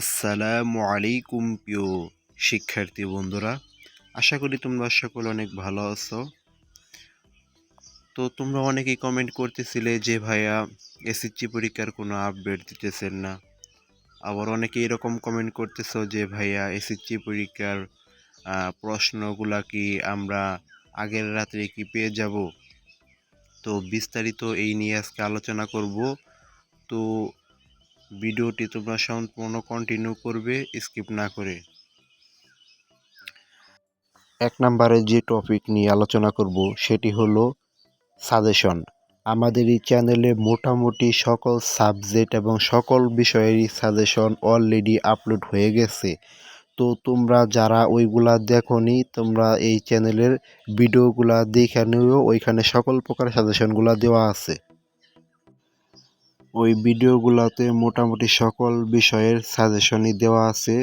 আসসালামু আলাইকুম প্রিয় শিক্ষার্থী বন্ধুরা, আশা করি তোমরা সকল অনেক ভালো আছো। তো তোমরা অনেকেই কমেন্ট করতেছিলে যে, ভাইয়া এসএসসি পরীক্ষার কোনো আপডেট দিতেছেন না। আবার অনেকে এরকম কমেন্ট করতেছো যে, ভাইয়া এসএসসি পরীক্ষার প্রশ্নগুলা কি আমরা আগের রাত্রে কি পেয়ে যাব? তো বিস্তারিত এই নিয়ে আজকে আলোচনা করব। তো ভিডিওটি তোমরা সম্পূর্ণ কন্টিনিউ করবে স্কিপ না করে। এক নম্বরে যে টপিক নিয়ে আলোচনা করব, সেটি হলো সাজেশন আমাদের এই চ্যানেলে মোটামুটি সকল সাবজেক্ট এবং সকল বিষয়েরই সাজেশন অলরেডি আপলোড হয়ে গেছে। তো তোমরা যারা ওইগুলা দেখোনি, তোমরা এই চ্যানেলের ভিডিওগুলা দেখে নিও, ওইখানে সকল প্রকার সাজেশনগুলা দেওয়া আছে। ওই ভিডিওগুলোতে মোটামুটি সকল বিষয়ের সাজেশনই দেওয়া আছে।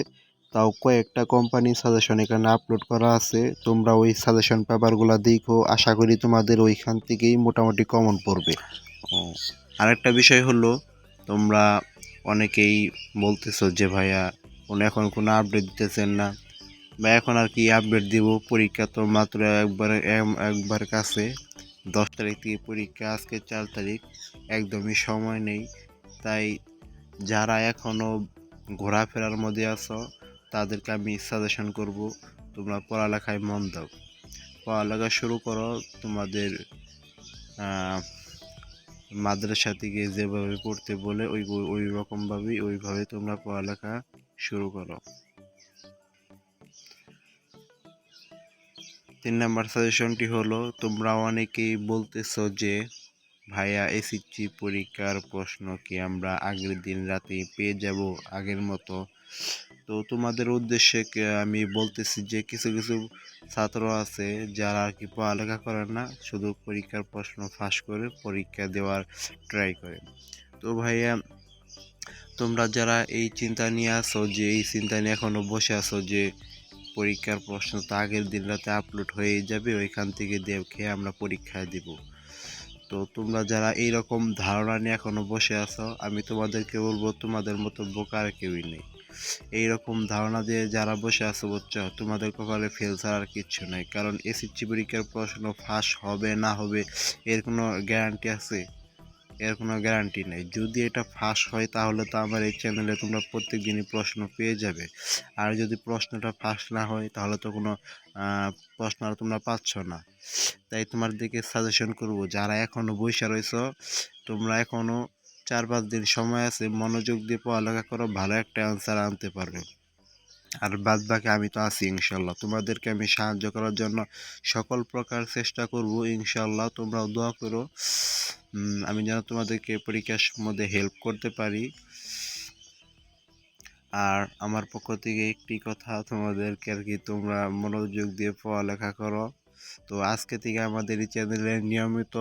তাও কয়েকটা কোম্পানির সাজেশন এখানে আপলোড করা আছে। তোমরা ওই সাজেশন পেপারগুলো দেখো। আশা করি তোমাদের ওইখান থেকেই মোটামুটি কমন পড়বে। আরেকটা বিষয় হলো, তোমরা অনেকেই বলতেছো যে, ভাইয়া, কোনো এখন কোনো আপডেট দিতেছেন না। বা এখন আর কি আপডেট দিব? পরীক্ষা তো মাত্র একবার একবার কাছে। দশ তারিখ থেকে পরীক্ষা, আজকে চার তারিখ, একদমই সময় নেই। তাই যারা এখনও ঘোরাফেরার মধ্যে আছো, তাদেরকে আমি সাজেশন করব, তোমরা পড়ালেখায় মন দাও। পড়ালেখা শুরু করো, তোমাদের মাদ্রাসা থেকে যেভাবে পড়তে বলে, ওই ওই রকমভাবেই, ওইভাবে তোমরা পড়ালেখা শুরু করো। তিন নাম্বার সাজেশনটি হলো, তোমরা অনেকেই বলতেছো যে, ভাইয়া এসএসসি পরীক্ষার প্রশ্ন কি আমরা আগের দিন রাতে পেয়ে যাব আগের মতো? তো তোমাদের উদ্দেশ্যে আমি বলতেছি যে, কিছু কিছু ছাত্র আছে যারা আর কি পড়ালেখা করে না, শুধু পরীক্ষার প্রশ্ন ফাঁস করে পরীক্ষা দেওয়ার ট্রাই করে। তো ভাইয়া, তোমরা যারা এই চিন্তা নিয়ে আসো যে, এই চিন্তা নিয়ে এখনও বসে আছো যে পরীক্ষার প্রশ্ন তো আগের দিন রাতে আপলোড হয়ে যাবে, ওইখান থেকে দেখে আমরা পরীক্ষায় দিব। তো তোমরা যারা এই রকম ধারণা নিয়ে এখনও বসে আছো, আমি তোমাদেরকে বলব তোমাদের মতো বোকার কেউই নেই। এই রকম ধারণা দিয়ে যারা বসে আছো বুঝছ, তোমাদের কপালে ফেল ছাড়া আর কিচ্ছু নাই। কারণ এসএসসি পরীক্ষার প্রশ্ন ফাঁস হবে না হবে এর কোনো গ্যারান্টি আছে? এর কোনো গ্যারান্টি নেই। যদি এটা ফাঁস হয়, তাহলে তো আমার এই চ্যানেলে তোমরা প্রত্যেক দিনই প্রশ্ন পেয়ে যাবে। আর যদি প্রশ্নটা ফাঁস না হয়, তাহলে তো কোনো প্রশ্ন আর তোমরা পাচ্ছ না। তাই তোমার দিকে সাজেশন করব, যারা এখনও বসে রয়েছো, তোমরা এখনও চার পাঁচ দিন সময় আছে, মনোযোগ দিয়ে পড়ালেখা করো, ভালো একটা অ্যান্সার আনতে পারবে। আর বাদ বাকি আমি তো আছি ইনশাল্লাহ তোমাদেরকে আমি সাহায্য করার জন্য সকল প্রকার চেষ্টা করব ইনশাল্লাহ তোমরাও দোয়া করো আমি যেন তোমাদেরকে পরীক্ষার মধ্যে হেল্প করতে পারি। আর আমার পক্ষ থেকে একটি কথা তোমাদেরকে আর কি, তোমরা মনোযোগ দিয়ে পড়ালেখা করো। তো আজকে থেকে আমাদের এই চ্যানেলে নিয়মিত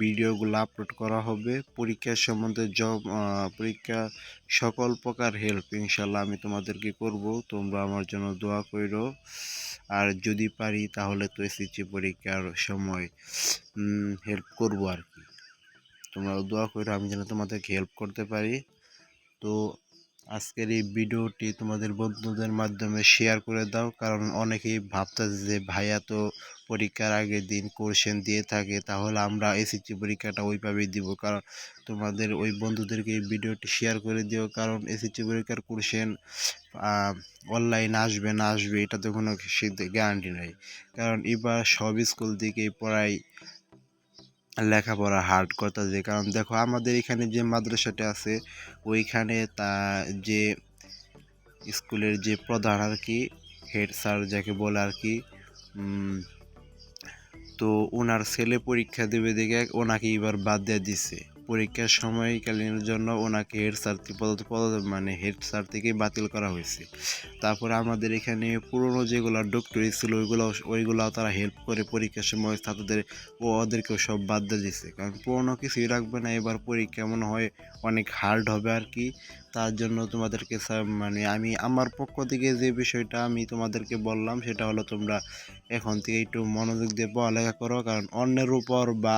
ভিডিওগুলো আপলোড করা হবে। পরীক্ষার সম্বন্ধে জব পরীক্ষা সকল প্রকার হেল্প ইনশাল্লাহ আমি তোমাদেরকে করব। তোমরা আমার জন্য দোয়া করো আর যদি পারি তাহলে তো এসএসসি পরীক্ষার সময় হেল্প করব আর কি। তোমরা দোয়া করো আমি যেন তোমাদেরকে হেল্প করতে পারি। তো আজকের এই ভিডিওটি তোমাদের বন্ধুদের মাধ্যমে শেয়ার করে দাও। কারণ অনেকেই ভাবতেছে যে ভাইয়া তো পরীক্ষার আগের দিন কোশ্চেন দিয়ে থাকে, তাহলে আমরা এসএসসি পরীক্ষাটা ওইভাবেই দিব। কারণ তোমাদের, ওই বন্ধুদেরকে এই ভিডিওটি শেয়ার করে দিও। কারণ এসএসসি পরীক্ষার কোশ্চেন অনলাইন আসবে না আসবে, এটা তো কোনো গ্যারান্টি নেই। কারণ এবার সব স্কুল থেকেই পড়াই লেখাপড়া হার্ড যে, কারণ দেখো আমাদের এখানে যে মাদ্রাসাটা আছে, ওইখানে তা, যে স্কুলের যে প্রধান আর কি হেড স্যার যাকে বলে আর কি তো ওনার ছেলে পরীক্ষা দেবে দেখে ওনাকে এবার বাদ দিয়ে দিছে। পরীক্ষার সময়কালীনের জন্য ওনাকে হেড স্যার পদ পদ মানে হেড স্যার থেকে বাতিল করা হয়েছে। তারপর আমাদের এখানে পুরনো যেগুলো ডক্টরি ছিল, ওইগুলো ওইগুলো তারা হেল্প করে পরীক্ষার সময় ছাত্রদের ও ওদেরকেও সব বাদ দিয়ে দিচ্ছে কারণ পুরনো কিছুই রাখবে না, এবার পরীক্ষা মনে হয় অনেক হার্ড হবে আর কি। তার জন্য তোমাদেরকে মানে আমি আমার পক্ষ থেকে যে বিষয়টা আমি তোমাদেরকে বললাম, সেটা হলো তোমরা এখন থেকে একটু মনোযোগ দিয়ে পড়ালেখা করো, কারণ অন্যের উপর বা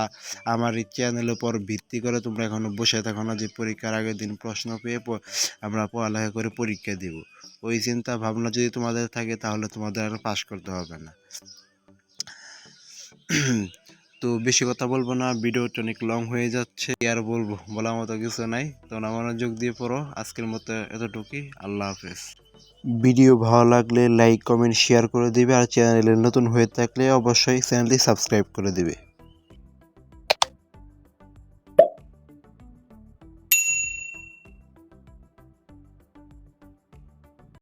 আমার এই চ্যানেলের উপর ভিত্তি করে তোমরা এখনও বসে থাকো না যে পরীক্ষার আগের দিন প্রশ্ন পেয়ে আমরা পড়ালেখা করে পরীক্ষা দিব। ওই চিন্তা ভাবনা যদি তোমাদের থাকে, তাহলে তোমাদের আর পাশ করতে হবে না। তো বেশি কথা বলব না, ভিডিওটা অনেক লং হয়ে যাচ্ছে আর বলব, বলার মতো কিছু নাই। তোমরা মনোযোগ দিয়ে পড়ো, আজকের মতো এতটুকুই, আল্লাহ হাফেজ। ভিডিও ভালো লাগলে লাইক কমেন্ট শেয়ার করে দিবে, আর চ্যানেলে নতুন হয়ে থাকলে অবশ্যই চ্যানেলটি সাবস্ক্রাইব করে দিবে।